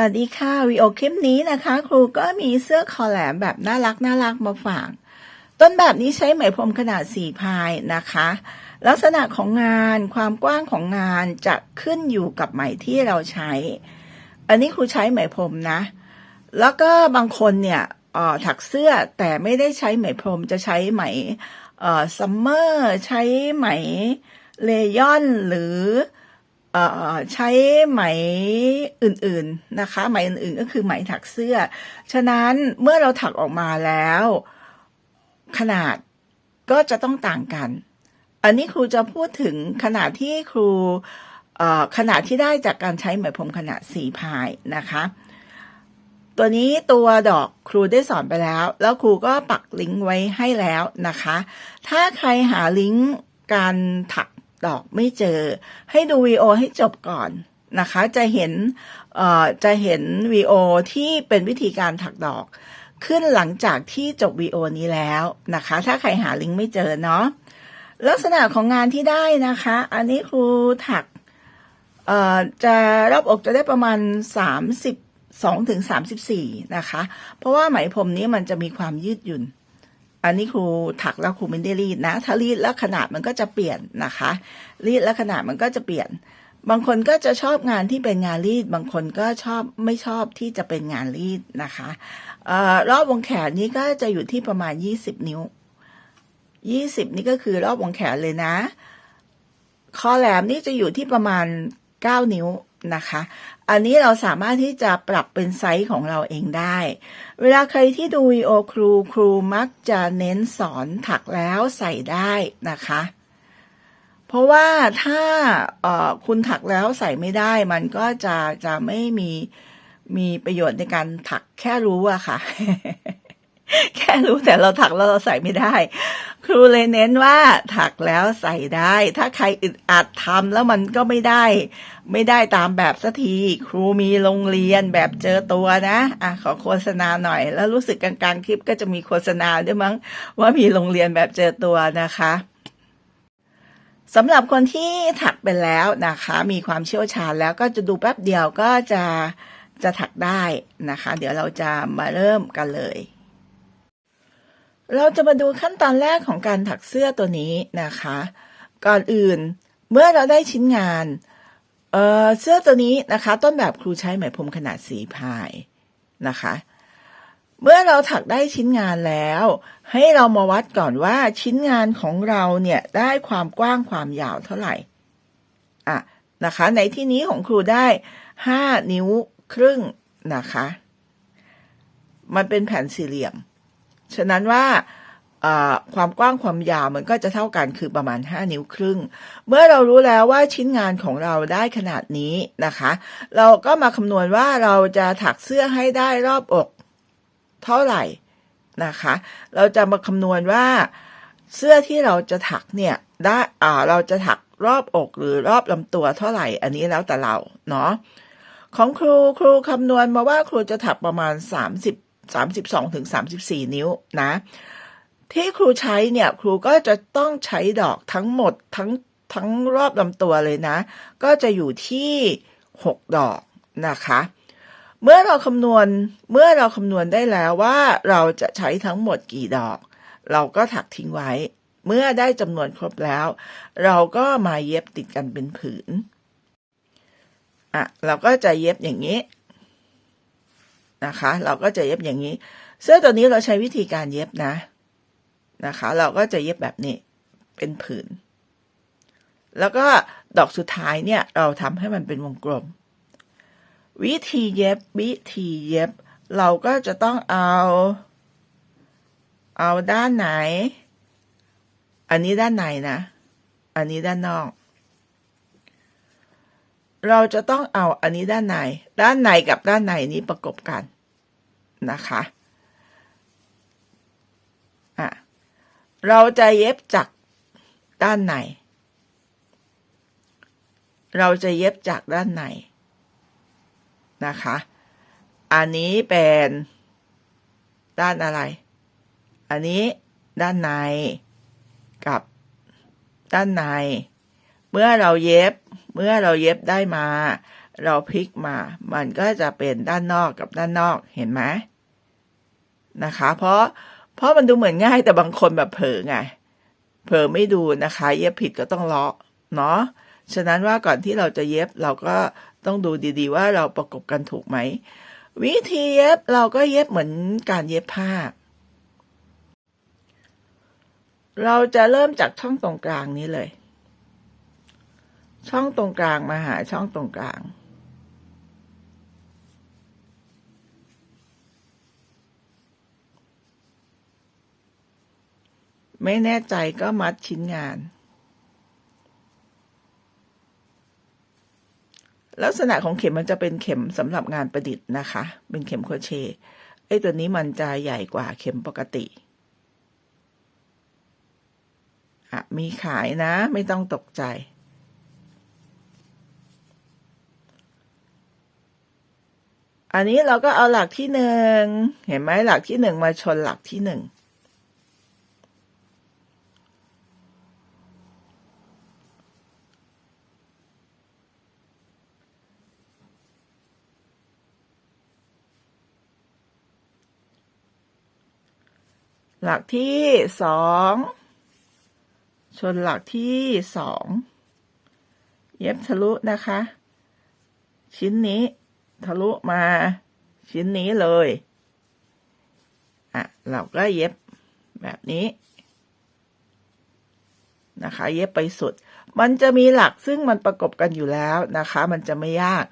วัสดีค่ะวิดีโอคลิปนี้นะคะ ครูก็มีเสื้อคอแหลมแบบน่ารักน่ารักมาฝาก ต้นแบบนี้ใช้ไหมพรมขนาดสี่พายนะคะ ลักษณะของงานความกว้างของงานจะขึ้นอยู่กับไหมที่เราใช้ อันนี้ครูใช้ไหมพรมนะ แล้วก็บางคนเนี่ยออถักเสื้อแต่ไม่ได้ใช้ไหมพรมจะใช้ไหมซัมเมอร์ใช้ไหมเลยอนหรือเอ่อ ใช้ไหมอื่นๆนะคะ ไหมอื่นๆก็คือไหมถักเสื้อ ฉะนั้นเมื่อเราถักออกมาแล้ว ขนาดก็จะต้องต่างกัน อันนี้ครูจะพูดถึงขนาดที่ครูขนาดที่ได้จากการใช้ไหมพรมขนาดสี่พายนะคะ ตัวนี้ตัวดอกครูได้สอนไปแล้ว แล้วครูก็ปักลิงก์ไว้ให้แล้วนะคะ ถ้าใครหาลิงก์การถัก ดอกไม่เจอ ให้ดูวีโอให้จบก่อนนะคะ จะเห็นเอ่อจะเห็นวีโอที่เป็นวิธีการถักดอกขึ้นหลังจากที่จบวีโอนี้แล้วนะคะ ถ้าใครหาลิงก์ไม่เจอเนาะลักษณะของงานที่ได้นะคะ อันนี้ครูถักเอ่อจะรอบอกจะได้ประมาณ32ถึง34 นะคะ เพราะว่าไหมพรมนี้มันจะมีความยืดหยุ่น อันนี้ครูถักแล้วครูไม่ได้รีดนะ ถ้ารีดแล้วขนาดมันก็จะเปลี่ยนนะคะ รีดแล้วขนาดมันก็จะเปลี่ยน บางคนก็จะชอบงานที่เป็นงานรีด บางคนก็ชอบไม่ชอบที่จะเป็นงานรีดนะคะออรอบวงแขนนี้ก็จะอยู่ที่ประมาณ 20 นิ้ว 20 นี่ก็คือรอบวงแขนเลยนะคอแหลมนี่จะอยู่ที่ประมาณ 9 นิ้วนะคะ อันนี้เราสามารถที่จะปรับเป็นไซส์ของเราเองได้ เวลาใครที่ดูวีโอครูครูมักจะเน้นสอนถักแล้วใส่ได้นะคะ เพราะว่าถ้าคุณถักแล้วใส่ไม่ได้ มันก็จะจะไม่มีมีประโยชน์ในการถักแค่รู้อะค่ะ แค่รู้แต่เราถักแล้วเราใส่ไม่ได้ ครูเลยเน้นว่าถักแล้วใส่ได้ ถ้าใครอึดอัดทำแล้วมันก็ไม่ได้ ไม่ได้ตามแบบสักที ครูมีโรงเรียนแบบเจอตัวนะอะขอโฆษณาหน่อย แล้วรู้สึกกลางๆคลิปก็จะมีโฆษณาด้วยมั้ง ว่ามีโรงเรียนแบบเจอตัวนะคะสำหรับคนที่ถักไปแล้วนะคะ มีความเชี่ยวชาญแล้วก็จะดูแป๊บเดียวก็จะจะถักได้นะคะ เดี๋ยวเราจะมาเริ่มกันเลย เราจะมาดูขั้นตอนแรกของการถักเสื้อตัวนี้นะคะ ก่อนอื่นเมื่อเราได้ชิ้นงานเเสื้อตัวนี้นะคะ ต้นแบบครูใช้ไหมพรมขนาดสีพายนะคะ เมื่อเราถักได้ชิ้นงานแล้ว ให้เรามาวัดก่อนว่าชิ้นงานของเราเนี่ยได้ความกว้างความยาวเท่าไหร่อะนะคะ ในที่นี้ของครูได้ห้านิ้วครึ่งนะคะ มันเป็นแผ่นสี่เหลี่ยม ฉะนั้นว่าความกว้างความยาวมันก็จะเท่ากันคือประมาณ 5 นิ้วครึ่ง เมื่อเรารู้แล้วว่าชิ้นงานของเราได้ขนาดนี้นะคะ เราก็มาคำนวณว่าเราจะถักเสื้อให้ได้รอบอกเท่าไหร่นะคะ เราจะมาคำนวณว่าเสื้อที่เราจะถักเนี่ยได้อ่าเราจะถักรอบอกหรือรอบลำตัวเท่าไหร่ อันนี้แล้วแต่เราเนาะของครูครูคำนวณมาว่าครูจะถักประมาณ 30 32ถึง34 นิ้วนะ ที่ครูใช้เนี่ยครูก็จะต้องใช้ดอกทั้งหมดทั้งทั้งรอบลำตัวเลยนะ ก็จะอยู่ที่ 6 ดอกนะคะ เมื่อเราคำนวณเมื่อเราคำนวณได้แล้วว่าเราจะใช้ทั้งหมดกี่ดอก เราก็ถักทิ้งไว้ เมื่อได้จำนวนครบแล้ว เราก็มาเย็บติดกันเป็นผืนอะเราก็จะเย็บอย่างนี้ นะคะ เราก็จะเย็บอย่างนี้ เสื้อตัวนี้เราใช้วิธีการเย็บนะนะคะ เราก็จะเย็บแบบนี้เป็นผืน แล้วก็ดอกสุดท้ายเนี่ยเราทำให้มันเป็นวงกลม วิธีเย็บวิธีเย็บ เราก็จะต้องเอา เอาด้านไหน อันนี้ด้านในนะ อันนี้ด้านนอกเราจะต้องเอาอันนี้ด้านใน ด้านในกับด้านในนี้ประกบกัน นะคะอะเราจะเย็บจากด้านในเราจะเย็บจากด้านในนะคะ อันนี้เป็นด้านอะไร อันนี้ด้านในกับด้านใน เมื่อเราเย็บ เมื่อเราเย็บได้มา เราพลิกมา มันก็จะเป็นด้านนอกกับด้านนอก เห็นไหม นะคะ เพราะเพราะมันดูเหมือนง่ายแต่บางคนแบบเผลอไงเผลอไม่ดูนะคะเย็บผิดก็ต้องเลาะเนาะฉะนั้นว่าก่อนที่เราจะเย็บเราก็ต้องดูดีๆ ว่าเราประกบกันถูกไหม วิธีเย็บเราก็เย็บเหมือนการเย็บผ้า เราจะเริ่มจากช่องตรงกลางนี้เลย ช่องตรงกลางมาหาช่องตรงกลาง ไม่แน่ใจก็มัดชิ้นงาน ลักษณะของเข็มมันจะเป็นเข็มสำหรับงานประดิษฐ์นะคะ เป็นเข็มโครเชไอ้ตัวนี้มันจะใหญ่กว่าเข็มปกติอะมีขายนะ ไม่ต้องตกใจ อันนี้เราก็เอาหลักที่หนึ่งเห็นไหมหลักที่หนึ่งมาชนหลักที่หนึ่ง หลักที่สองชนหลักที่สองเย็บทะลุนะคะ ชิ้นนี้ทะลุมาชิ้นนี้เลยอะเราก็เย็บแบบนี้นะคะ เย็บไปสุด มันจะมีหลักซึ่งมันประกบกันอยู่แล้วนะคะ มันจะไม่ยาก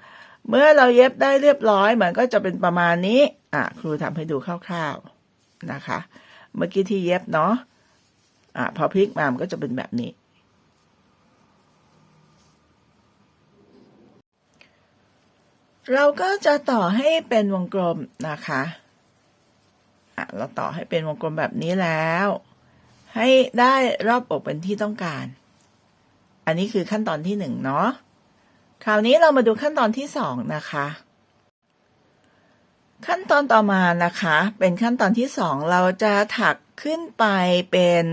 เมื่อเราเย็บได้เรียบร้อย มันก็จะเป็นประมาณนี้อะครูทำให้ดูคร่าวๆนะคะ เมื่อกี้ที่เย็บเนาะอะพอพลิกมามันก็จะเป็นแบบนี้ เราก็จะต่อให้เป็นวงกลมนะคะอะเราต่อให้เป็นวงกลมแบบนี้แล้ว ให้ได้รอบอกเป็นที่ต้องการ อันนี้คือขั้นตอนที่หนึ่งเนาะคราวนี้เรามาดูขั้นตอนที่สองนะคะ ขั้นตอนต่อมานะคะ เป็นขั้นตอนที่สองเราจะถักขึ้นไปเป็น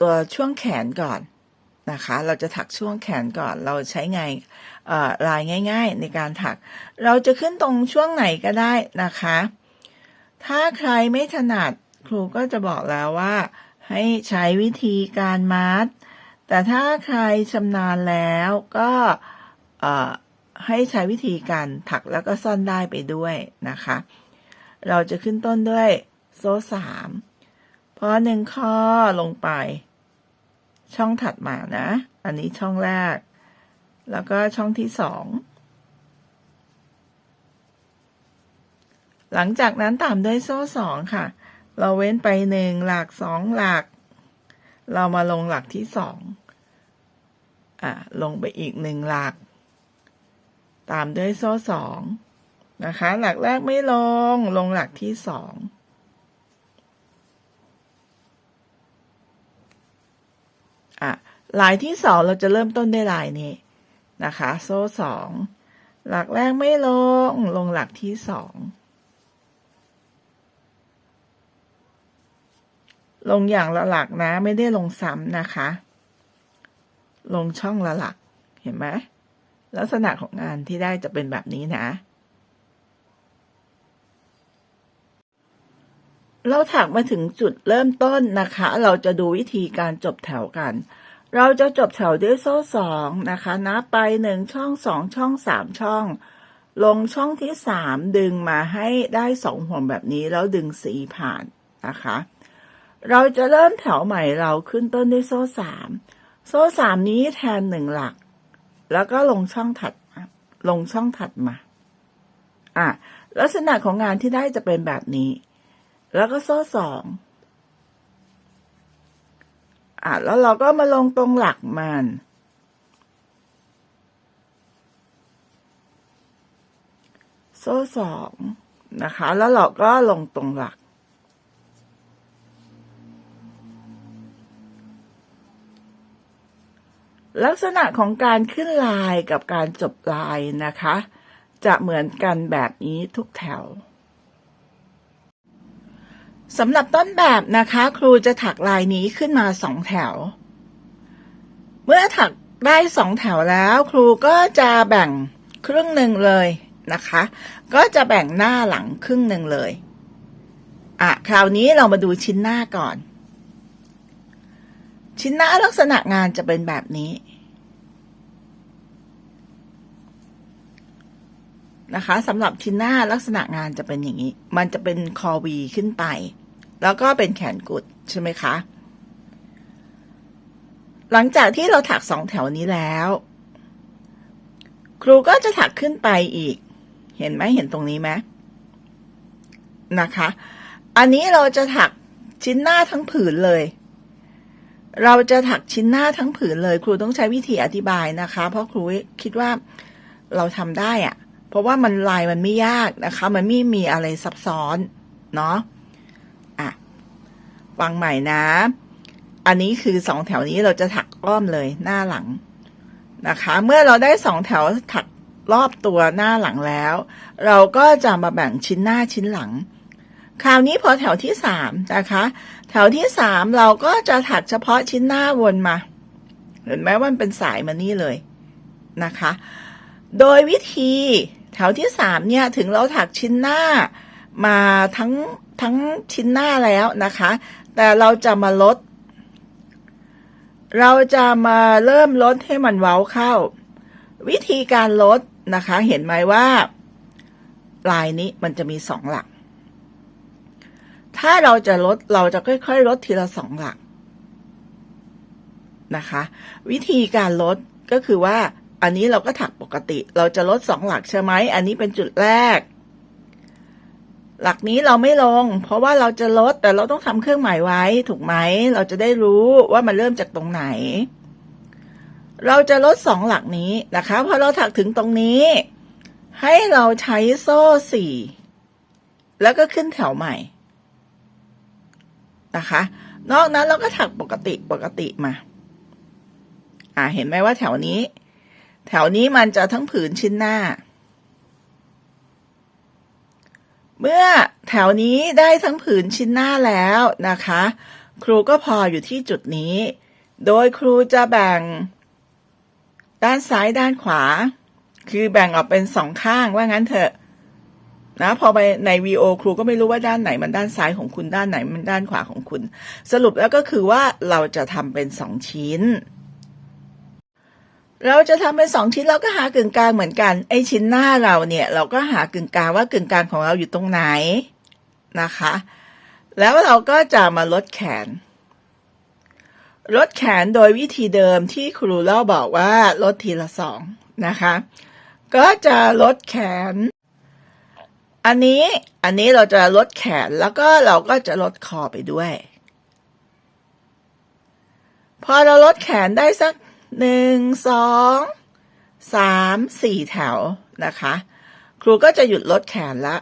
ตัวช่วงแขนก่อนนะคะ เราจะถักช่วงแขนก่อน เราใช้ไงลายง่าย ๆ ในการถัก เราจะขึ้นตรงช่วงไหนก็ได้นะคะ ถ้าใครไม่ถนัดครูก็จะบอกแล้วว่า ให้ใช้วิธีการมัด แต่ถ้าใครชำนาญแล้วก็ ให้ใช้วิธีการถักแล้วก็ซ่อนได้ไปด้วยนะคะ เราจะขึ้นต้นด้วยโซ่สามพอหนึ่งข้อลงไป ช่องถัดมานะ อันนี้ช่องแรก แล้วก็ช่องที่สองหลังจากนั้นตามด้วยโซ่สองค่ะ เราเว้นไปหนึ่งหลักสองหลัก เรามาลงหลักที่สองอะลงไปอีกหนึ่งหลัก ตามด้วยโซ่สองนะคะ หลักแรกไม่ลง ลงหลักที่สองอะลายที่สองเราจะเริ่มต้นด้วยลายนี้นะคะ โซ่สองหลักแรกไม่ลง ลงหลักที่สองลงอย่างละหลักนะ ไม่ได้ลงซ้ำนะคะ ลงช่องละหลัก เห็นไหม ลักษณะของงานที่ได้จะเป็นแบบนี้นะ เราถักมาถึงจุดเริ่มต้นนะคะ เราจะดูวิธีการจบแถวกัน เราจะจบแถวด้วยโซ่สองนะคะนับไปหนึ่งช่องสองช่องสามช่อง ลงช่องที่สามดึงมาให้ได้สองห่วงแบบนี้แล้วดึงสีผ่านนะคะ เราจะเริ่มแถวใหม่เราขึ้นต้นด้วยโซ่สามโซ่สามนี้แทนหนึ่งหลัก แล้วก็ลงช่องถัดลงช่องถัดมาอะลักษณะของงานที่ได้จะเป็นแบบนี้ แล้วก็โซ่สองอะแล้วเราก็มาลงตรงหลักมันโซ่สองนะคะ แล้วเราก็ลงตรงหลัก ลักษณะของการขึ้นลายกับการจบลายนะคะ จะเหมือนกันแบบนี้ทุกแถวสำหรับต้นแบบนะคะ ครูจะถักลายนี้ขึ้นมาสองแถว เมื่อถักได้สองแถวแล้ว ครูก็จะแบ่งครึ่งหนึ่งเลยนะคะ ก็จะแบ่งหน้าหลังครึ่งหนึ่งเลย อะ คราวนี้เรามาดูชิ้นหน้าก่อน ชิ้นหน้าลักษณะงานจะเป็นแบบนี้นะคะสำหรับชิ้นหน้าลักษณะงานจะเป็นอย่างนี้ มันจะเป็นคอวีขึ้นไป แล้วก็เป็นแขนกุดใช่ไหมคะ หลังจากที่เราถักสองแถวนี้แล้ว ครูก็จะถักขึ้นไปอีก เห็นไหมเห็นตรงนี้ไหมนะคะ อันนี้เราจะถักชิ้นหน้าทั้งผืนเลย เราจะถักชิ้นหน้าทั้งผืนเลยครูต้องใช้วิธีอธิบายนะคะ เพราะครูคิดว่าเราทำได้อะเพราะว่ามันลายมันไม่ยากนะคะ มันไม่มีอะไรซับซ้อนเนาะอะฟังใหม่นะ อันนี้คือสองแถวนี้เราจะถักอ้อมเลยหน้าหลังนะคะ เมื่อเราได้สองแถวถักรอบตัวหน้าหลังแล้ว เราก็จะมาแบ่งชิ้นหน้าชิ้นหลัง คราวนี้พอแถวที่สามนะคะ แถวที่สามเราก็จะถักเฉพาะชิ้นหน้าวนมา เห็นไหมว่ามันเป็นสายมานี่เลยนะคะ โดยวิธีแถวที่สามเนี่ยถึงเราถักชิ้นหน้ามาทั้งทั้งชิ้นหน้าแล้วนะคะ แต่เราจะมาลด เราจะมาเริ่มลดให้มันเว้าเข้า วิธีการลดนะคะ เห็นไหมว่า ลายนี้มันจะมีสองหลัก ถ้าเราจะลดเราจะค่อย ๆ ลดทีละสองหลักนะคะ วิธีการลดก็คือว่า อันนี้เราก็ถักปกติ เราจะลดสองหลักใช่ไหมอันนี้เป็นจุดแรก หลักนี้เราไม่ลง เพราะว่าเราจะลดแต่เราต้องทำเครื่องหมายไว้ ถูกไหมเราจะได้รู้ว่ามันเริ่มจากตรงไหน เราจะลดสองหลักนี้นะคะพอเราถักถึงตรงนี้ ให้เราใช้โซ่สี่แล้วก็ขึ้นแถวใหม่ นะคะ นอกนั้นเราก็ถักปกติปกติมา อ่าเห็นไหมว่าแถวนี้ แถวนี้มันจะทั้งผืนชิ้นหน้า เมื่อแถวนี้ได้ทั้งผืนชิ้นหน้าแล้วนะคะ ครูก็พออยู่ที่จุดนี้ โดยครูจะแบ่ง ด้านซ้ายด้านขวา คือแบ่งออกเป็นสองข้างว่างั้นเถอะ นะพอไปในวีโอครูก็ไม่รู้ว่าด้านไหนมันด้านซ้ายของคุณด้านไหนมันด้านขวาของคุณ สรุปแล้วก็คือว่าเราจะทำเป็นสองชิ้น เราจะทำเป็นสองชิ้นเราก็หากึ่งกลางเหมือนกันไอชิ้นหน้าเราเนี่ยเราก็หากึ่งกลางว่ากึ่งกลางของเราอยู่ตรงไหนนะคะ แล้วเราก็จะมาลดแขน ลดแขนโดยวิธีเดิมที่ครูเล่าบอกว่าลดทีละสองนะคะ ก็จะลดแขน อันนี้อันนี้เราจะลดแขนแล้วก็เราก็จะลดคอไปด้วย พอเราลดแขนได้สักหนึ่งสองสามสี่แถวนะคะ ครูก็จะหยุดลดแขนละ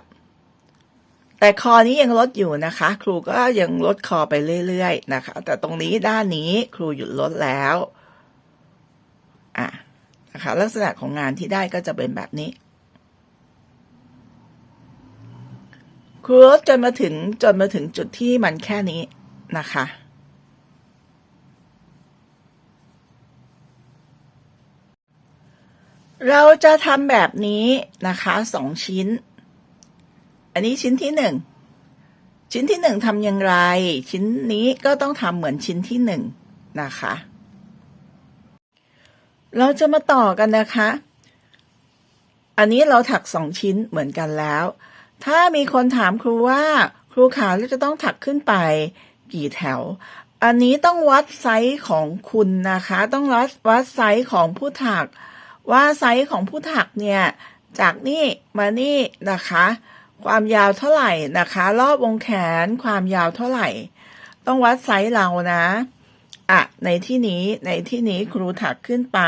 แต่คอนี้ยังลดอยู่นะคะ ครูก็ยังลดคอไปเรื่อยๆนะคะ แต่ตรงนี้ด้านนี้ครูหยุดลดแล้วอะนะคะลักษณะของงานที่ได้ก็จะเป็นแบบนี้ ครูจนมาถึงจนมาถึงจุดที่มันแค่นี้นะคะ เราจะทำแบบนี้นะคะสองชิ้น อันนี้ชิ้นที่หนึ่งชิ้นที่หนึ่งทำอย่างไร ชิ้นนี้ก็ต้องทำเหมือนชิ้นที่หนึ่งนะคะ เราจะมาต่อกันนะคะ อันนี้เราถักสองชิ้นเหมือนกันแล้ว ถ้ามีคนถามครูว่า ครูขาเราจะต้องถักขึ้นไป กี่แถว อันนี้ต้องวัดไซส์ของคุณนะคะ ต้องวัดวัดไซส์ของผู้ถัก ว่าไซส์ของผู้ถักเนี่ยจากนี่มานี่นะคะ ความยาวเท่าไหร่นะคะ รอบวงแขนความยาวเท่าไหร่ ต้องวัดไซส์เรานะอะในที่นี้ในที่นี้ครูถักขึ้นไป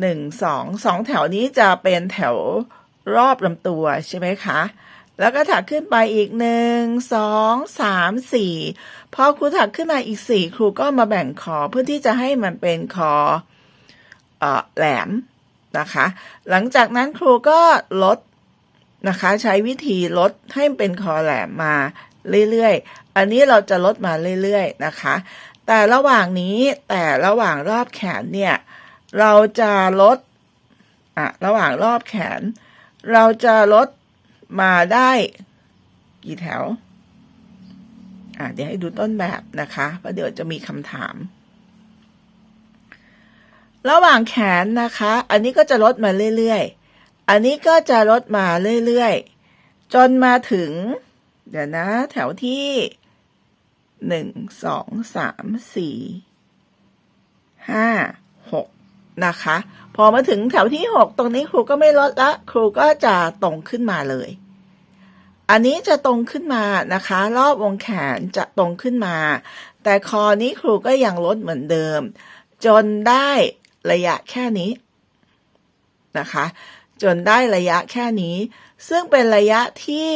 หนึ่งสองสองแถวนี้จะเป็นแถว รอบลำตัวใช่ไหมคะ แล้วก็ถักขึ้นไปอีกหนึ่งสองสามสี่พอครูถักขึ้นมาอีกสี่ครูก็มาแบ่งคอเพื่อที่จะให้มันเป็นคอออแหลมนะคะ หลังจากนั้นครูก็ลดนะคะใช้วิธีลดให้เป็นคอแหลมมาเรื่อยๆ อันนี้เราจะลดมาเรื่อยๆนะคะ แต่ระหว่างนี้แต่ระหว่างรอบแขนเนี่ย เราจะลดอะระหว่างรอบแขน เราจะลดมาได้กี่แถว อะเดี๋ยวให้ดูต้นแบบนะคะเพราะเดี๋ยวจะมีคำถาม ระหว่างแขนนะคะ อันนี้ก็จะลดมาเรื่อยๆ อันนี้ก็จะลดมาเรื่อยๆ จนมาถึง เดี๋ยวนะ แถวที่หนึ่งสองสามสี่ห้าหกนะคะ พอมาถึงแถวที่หกตรงนี้ครูก็ไม่ลดละ ครูก็จะตรงขึ้นมาเลย อันนี้จะตรงขึ้นมานะคะ รอบวงแขนจะตรงขึ้นมา แต่คอนี้ครูก็ยังลดเหมือนเดิม จนได้ระยะแค่นี้นะคะ จนได้ระยะแค่นี้ ซึ่งเป็นระยะที่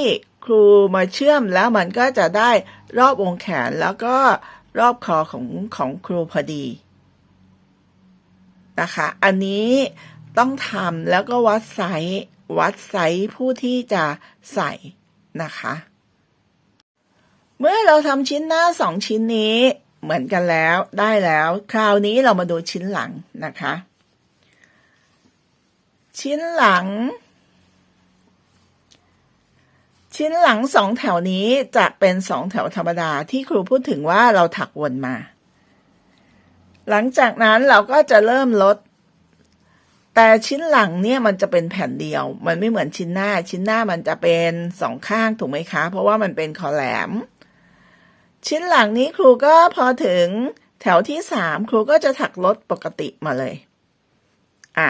ครูมาเชื่อมแล้วมันก็จะได้รอบวงแขนแล้วก็รอบคอของของครูพอดี นะคะ อันนี้ต้องทำแล้วก็วัดไซส์วัดไซส์ผู้ที่จะใส่นะคะ เมื่อเราทำชิ้นหน้าสองชิ้นนี้เหมือนกันแล้วได้แล้ว คราวนี้เรามาดูชิ้นหลังนะคะ ชิ้นหลัง ชิ้นหลังสองแถวนี้จะเป็นสองแถวธรรมดาที่ครูพูดถึงว่าเราถักวนมา หลังจากนั้นเราก็จะเริ่มลด แต่ชิ้นหลังเนี่ยมันจะเป็นแผ่นเดียว มันไม่เหมือนชิ้นหน้า ชิ้นหน้ามันจะเป็นสองข้างถูกไหมคะ เพราะว่ามันเป็นคอแหลม ชิ้นหลังนี้ครูก็พอถึงแถวที่สามครูก็จะถักลดปกติมาเลย อะ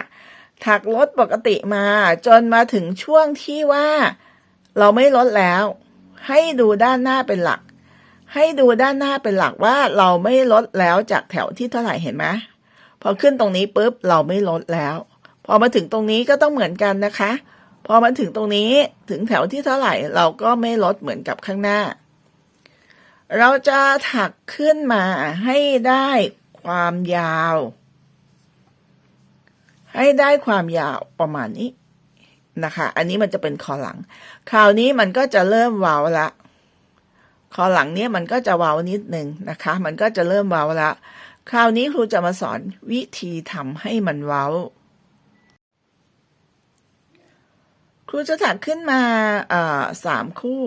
ถักลดปกติมาจนมาถึงช่วงที่ว่า เราไม่ลดแล้ว ให้ดูด้านหน้าเป็นหลัก ให้ดูด้านหน้าเป็นหลักว่าเราไม่ลดแล้วจากแถวที่เท่าไหร่เห็นไหมพอขึ้นตรงนี้ปุ๊บเราไม่ลดแล้ว พอมาถึงตรงนี้ก็ต้องเหมือนกันนะคะ พอมาถึงตรงนี้ถึงแถวที่เท่าไหร่เราก็ไม่ลดเหมือนกับข้างหน้า เราจะถักขึ้นมาให้ได้ความยาว ให้ได้ความยาวประมาณนี้นะคะ อันนี้มันจะเป็นคอหลัง คราวนี้มันก็จะเริ่มเว้าละ คอหลังเนี้ยมันก็จะเว้านิดหนึ่งนะคะ มันก็จะเริ่มเว้าละ คราวนี้ครูจะมาสอนวิธีทำให้มันเว้า ครูจะถักขึ้นมาอ่าสามคู่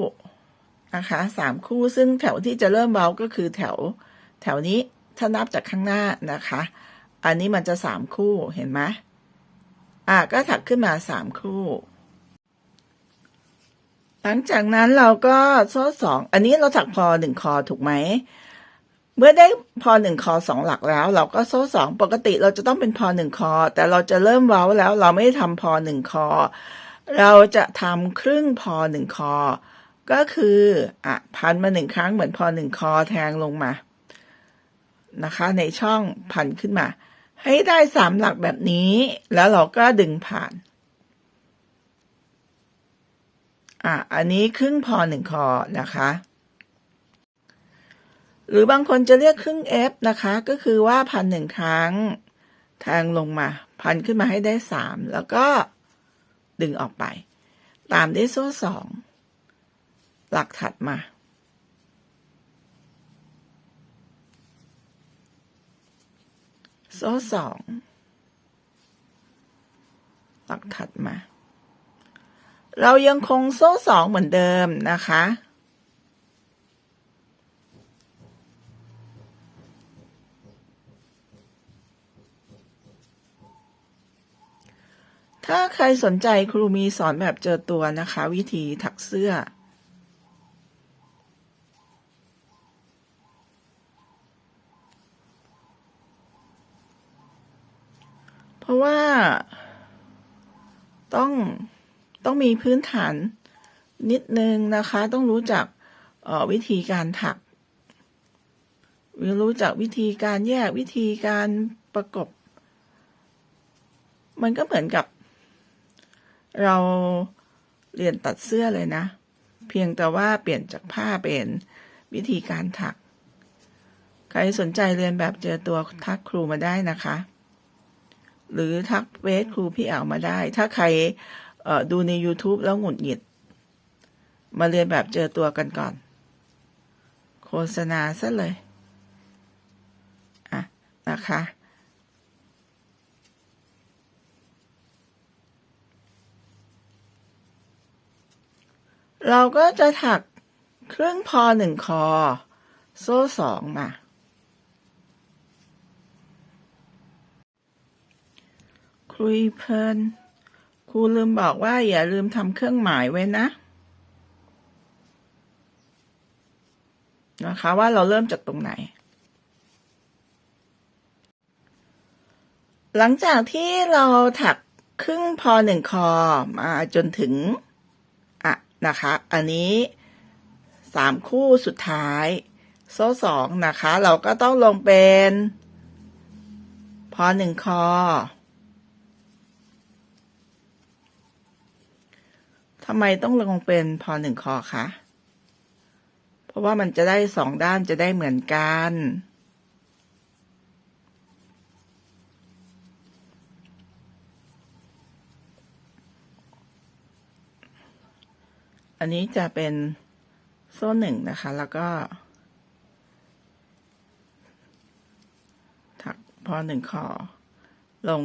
นะคะสามคู่ซึ่งแถวที่จะเริ่มเว้าก็คือแถว แถวนี้ถ้านับจากข้างหน้านะคะ อันนี้มันจะสามคู่เห็นไหมอะก็ถักขึ้นมาสามคู่ หลังจากนั้นเราก็โซ่สอง อันนี้เราถักพอหนึ่งคอถูกไหม เมื่อได้พอหนึ่งคอสองหลักแล้ว เราก็โซ่สองปกติเราจะต้องเป็นพอหนึ่งคอ แต่เราจะเริ่มเว้าแล้ว เราไม่ทำพอหนึ่งคอ เราจะทำครึ่งพอหนึ่งคอ ก็คืออะพันมาหนึ่งครั้งเหมือนพอหนึ่งคอแทงลงมา นะคะ ในช่องพันขึ้นมา ให้ได้สามหลักแบบนี้ แล้วเราก็ดึงผ่าน อะอันนี้ครึ่งพอหนึ่งคอนะคะ หรือบางคนจะเรียกครึ่ง F นะคะ ก็คือว่าพันหนึ่งครั้ง แทงลงมา พันขึ้นมาให้ได้สามแล้วก็ดึงออกไป ตามด้วยโซ่สองหลักถัดมา โซ่สองหลักถัดมา เรายังคงโซ่สองเหมือนเดิมนะคะ ถ้าใครสนใจครูมีสอนแบบเจอตัวนะคะ วิธีถักเสื้อเพราะว่าต้อง ต้องมีพื้นฐานนิดนึงนะคะ ต้องรู้จักออวิธีการถักรู้จักวิธีการแยกวิธีการประกบ มันก็เหมือนกับ เราเรียนตัดเสื้อเลยนะ เพียงแต่ว่าเปลี่ยนจากผ้าเป็นวิธีการถัก ใครสนใจเรียนแบบเจอตัวทักครูมาได้นะคะ หรือทักเฟซครูพี่แอลมาได้ ถ้าใคร ดูใน YouTube แล้วหงุดหงิด มาเรียนแบบเจอตัวกันก่อน โฆษณาซะเลย อะ นะคะ เราก็จะถักครึ่งพอหนึ่งคอ โซ่สองมา คุยเพลิน ครูลืมบอกว่าอย่าลืมทำเครื่องหมายไว้นะนะคะว่าเราเริ่มจากตรงไหน หลังจากที่เราถักครึ่งพอหนึ่งคอมาจนถึง อะ นะคะ อันนี้สามคู่สุดท้าย โซ่สองนะคะ เราก็ต้องลงเป็น พอหนึ่งคอ ทำไมต้องลงเป็นพอหนึ่งคอคะ เพราะว่ามันจะได้สองด้านจะได้เหมือนกัน อันนี้จะเป็นโซ่หนึ่งนะคะ แล้วก็ ถักพอหนึ่งคอลง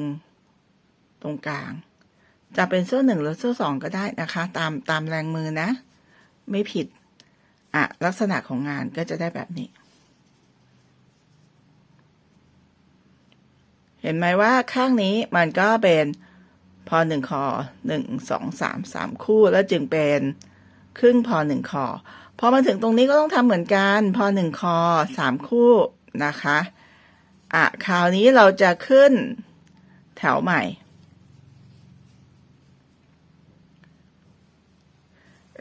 ตรงกลาง จะเป็นโซ่หนึ่งหรือโซ่สองก็ได้นะคะ ตามตามแรงมือนะ ไม่ผิดอะลักษณะของงานก็จะได้แบบนี้ เห็นไหมว่าข้างนี้มันก็เป็นพอหนึ่งคอหนึ่งสองสามสามคู่แล้วจึงเป็นครึ่งพอหนึ่งคอพอมาถึงตรงนี้ก็ต้องทำเหมือนกันพอหนึ่งคอสามคู่นะคะ อะ คราวนี้เราจะขึ้นแถวใหม่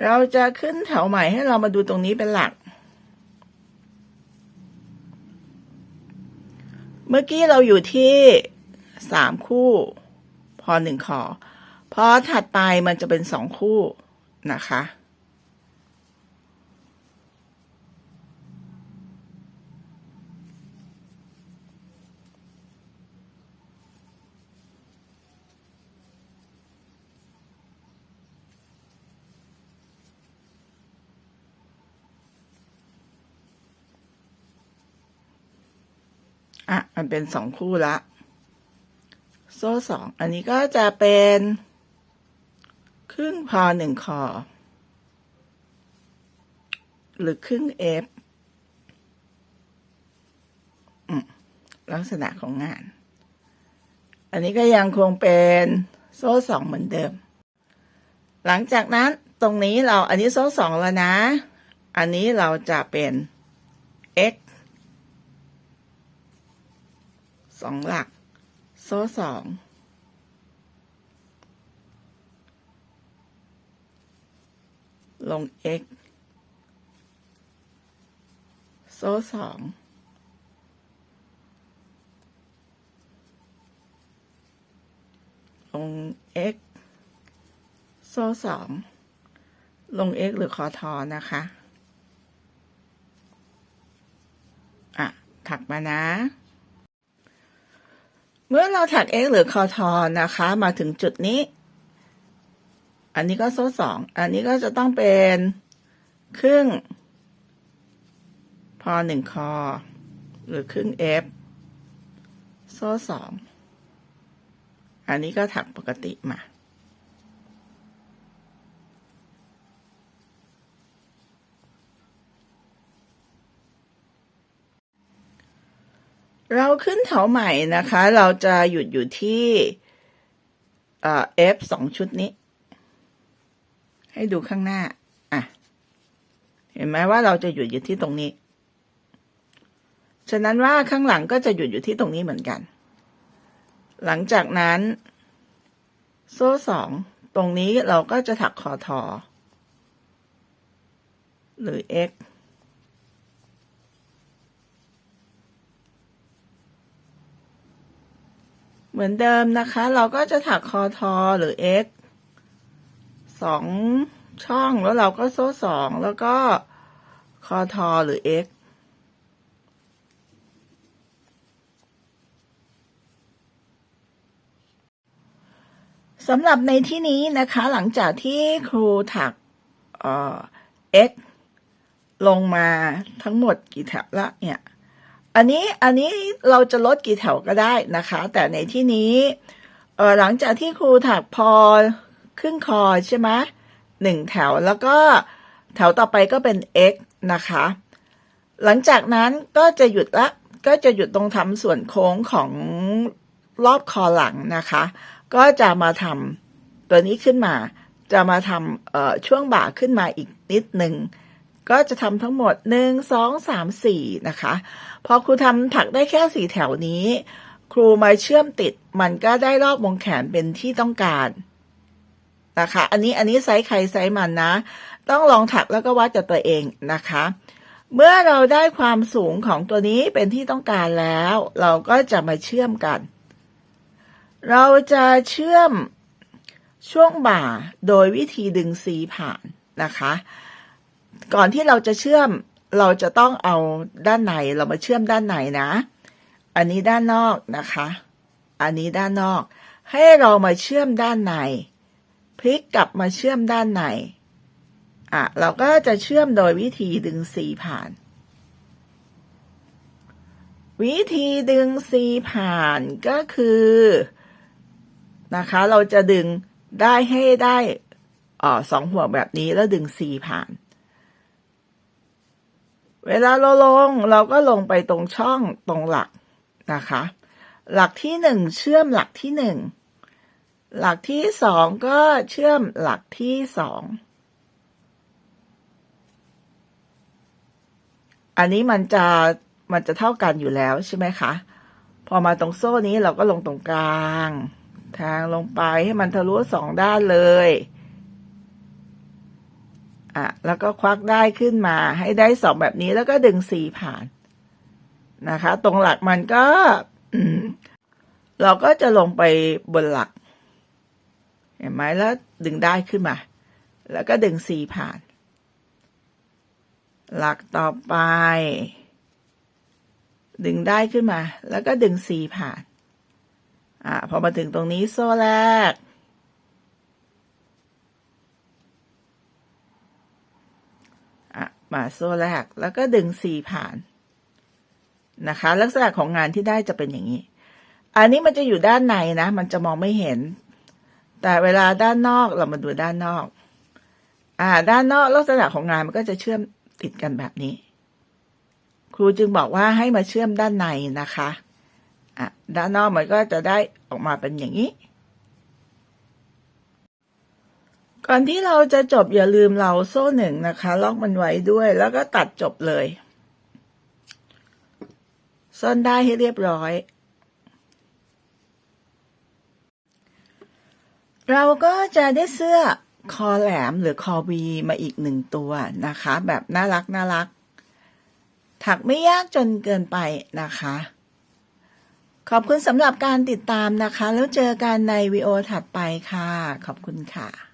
เราจะขึ้นแถวใหม่ให้เรามาดูตรงนี้เป็นหลัก เมื่อกี้เราอยู่ที่สามคู่ พอหนึ่งคอพอถัดไปมันจะเป็นสองคู่นะคะ อะ มันเป็นสองคู่ละ โซ่สอง อันนี้ก็จะเป็น ครึ่งพอหนึ่งคอ หรือครึ่งเอฟลักษณะของงาน อันนี้ก็ยังคงเป็นโซ่สองเหมือนเดิม หลังจากนั้นตรงนี้เราอันนี้โซ่สองแล้วนะ อันนี้เราจะเป็น x สองหลัก โซ่สองลง x โซ่สองลง x โซ่สองลง x หรือคอทอนะคะ อะ ถักมานะ เมื่อเราถัก x หรือคอทอนะคะ มาถึงจุดนี้ อันนี้ก็โซ่สอง อันนี้ก็จะต้องเป็นครึ่ง พอหนึ่งคอ หรือครึ่ง f โซ่สอง อันนี้ก็ถักปกติมา เราขึ้นแถวใหม่นะคะ เราจะหยุดอยู่ที่เอ่อ F สองชุดนี้ ให้ดูข้างหน้า อะ เห็นไหมว่าเราจะหยุดอยู่ที่ตรงนี้ ฉะนั้นว่าข้างหลังก็จะหยุดอยู่ที่ตรงนี้เหมือนกัน หลังจากนั้น โซ่สองตรงนี้เราก็จะถักคอทอหรือ x เหมือนเดิมนะคะ เราก็จะถักคอทอหรือ x สองช่องแล้วเราก็โซ่สองแล้วก็คอทอหรือ x สำหรับในที่นี้นะคะหลังจากที่ครูถักเอ่อ x ลงมาทั้งหมดกี่แถวละเนี่ย อันนี้อันนี้เราจะลดกี่แถวก็ได้นะคะ แต่ในที่นี้เออหลังจากที่ครูถักพอครึ่งคอใช่ไหมหนึ่งแถวแล้วก็แถวต่อไปก็เป็น x นะคะ หลังจากนั้นก็จะหยุดละก็จะหยุดตรงทำส่วนโค้งของรอบคอหลังนะคะ ก็จะมาทำตัวนี้ขึ้นมา จะมาทำช่วงบ่าขึ้นมาอีกนิดหนึ่ง ก็จะทำทั้งหมดหนึ่งสองสามสี่นะคะ พอครูทำถักได้แค่สี่แถวนี้ ครูมาเชื่อมติดมันก็ได้รอบวงแขนเป็นที่ต้องการนะคะ อันนี้อันนี้ไซส์ใครไซส์มันนะ ต้องลองถักแล้วก็วัดจากตัวเองนะคะ เมื่อเราได้ความสูงของตัวนี้เป็นที่ต้องการแล้ว เราก็จะมาเชื่อมกัน เราจะเชื่อมช่วงบ่าโดยวิธีดึงซีผ่านนะคะ ก่อนที่เราจะเชื่อมเราจะต้องเอาด้านในเรามาเชื่อมด้านในนะ อันนี้ด้านนอกนะคะ อันนี้ด้านนอก ให้เรามาเชื่อมด้านใน พลิกกลับมาเชื่อมด้านในอะเราก็จะเชื่อมโดยวิธีดึงสีผ่าน วิธีดึงสีผ่านก็คือนะคะ เราจะดึงได้ให้ได้อ่อสองห่วงแบบนี้แล้วดึงสีผ่าน เวลาเราลงเราก็ลงไปตรงช่องตรงหลักนะคะ หลักที่หนึ่งเชื่อมหลักที่หนึ่งหลักที่สองก็เชื่อมหลักที่สองอันนี้มันจะมันจะเท่ากันอยู่แล้วใช่ไหมคะ พอมาตรงโซ่นี้เราก็ลงตรงกลาง ทางลงไปให้มันทะลุสองด้านเลย อะแล้วก็ควักได้ขึ้นมาให้ได้สองแบบนี้แล้วก็ดึงสีผ่านนะคะ ตรงหลักมันก็เราก็จะลงไปบนหลัก เห็นไหมแล้วดึงได้ขึ้นมา แล้วก็ดึงสีผ่าน หลักต่อไป ดึงได้ขึ้นมา แล้วก็ดึงสีผ่าน อ่าพอมาถึงตรงนี้โซ่แรก มาโซ่แรก แล้วก็ดึงสีผ่านนะคะ ลักษณะของงานที่ได้จะเป็นอย่างนี้ อันนี้มันจะอยู่ด้านในนะ มันจะมองไม่เห็น แต่เวลาด้านนอกเรามาดูด้านนอก อ่า ด้านนอกลักษณะของงานมันก็จะเชื่อมติดกันแบบนี้ ครูจึงบอกว่าให้มาเชื่อมด้านในนะคะ อะ ด้านนอกมันก็จะได้ออกมาเป็นอย่างนี้ ก่อนที่เราจะจบอย่าลืมเราโซ่หนึ่งนะคะ ล็อกมันไว้ด้วยแล้วก็ตัดจบเลย ซ่อนได้ให้เรียบร้อย เราก็จะได้เสื้อคอแหลมหรือคอวีมาอีกหนึ่งตัวนะคะ แบบน่ารักน่ารัก ถักไม่ยากจนเกินไปนะคะ ขอบคุณสำหรับการติดตามนะคะ แล้วเจอกันในวิดีโอถัดไปค่ะ ขอบคุณค่ะ